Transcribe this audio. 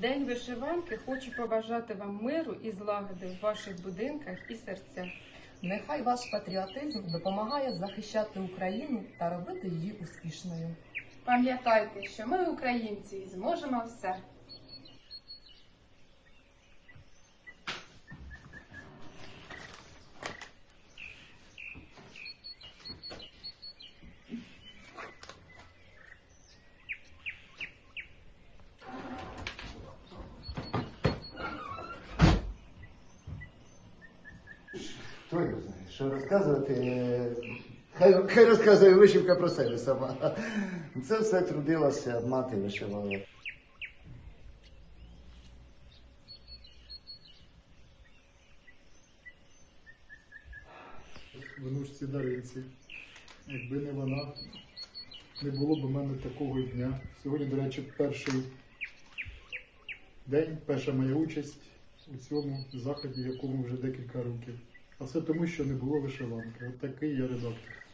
День вишиванки хочу побажати вам миру і злагоди в ваших будинках і серцях. Нехай ваш патріотизм допомагає захищати Україну та робити її успішною. Пам'ятайте, що ми, українці, зможемо все. Що розказувати? е, Хай, хай розказує вишивка про себе сама. Це все трудилася, мати вишивала. внучці Даринці. Якби не вона, не було б у мене такого дня. Сьогодні, до речі, перший день, перша моя участь у цьому заході, якому вже декілька років. А все тому, що не було вишиванки. От такий я редактор.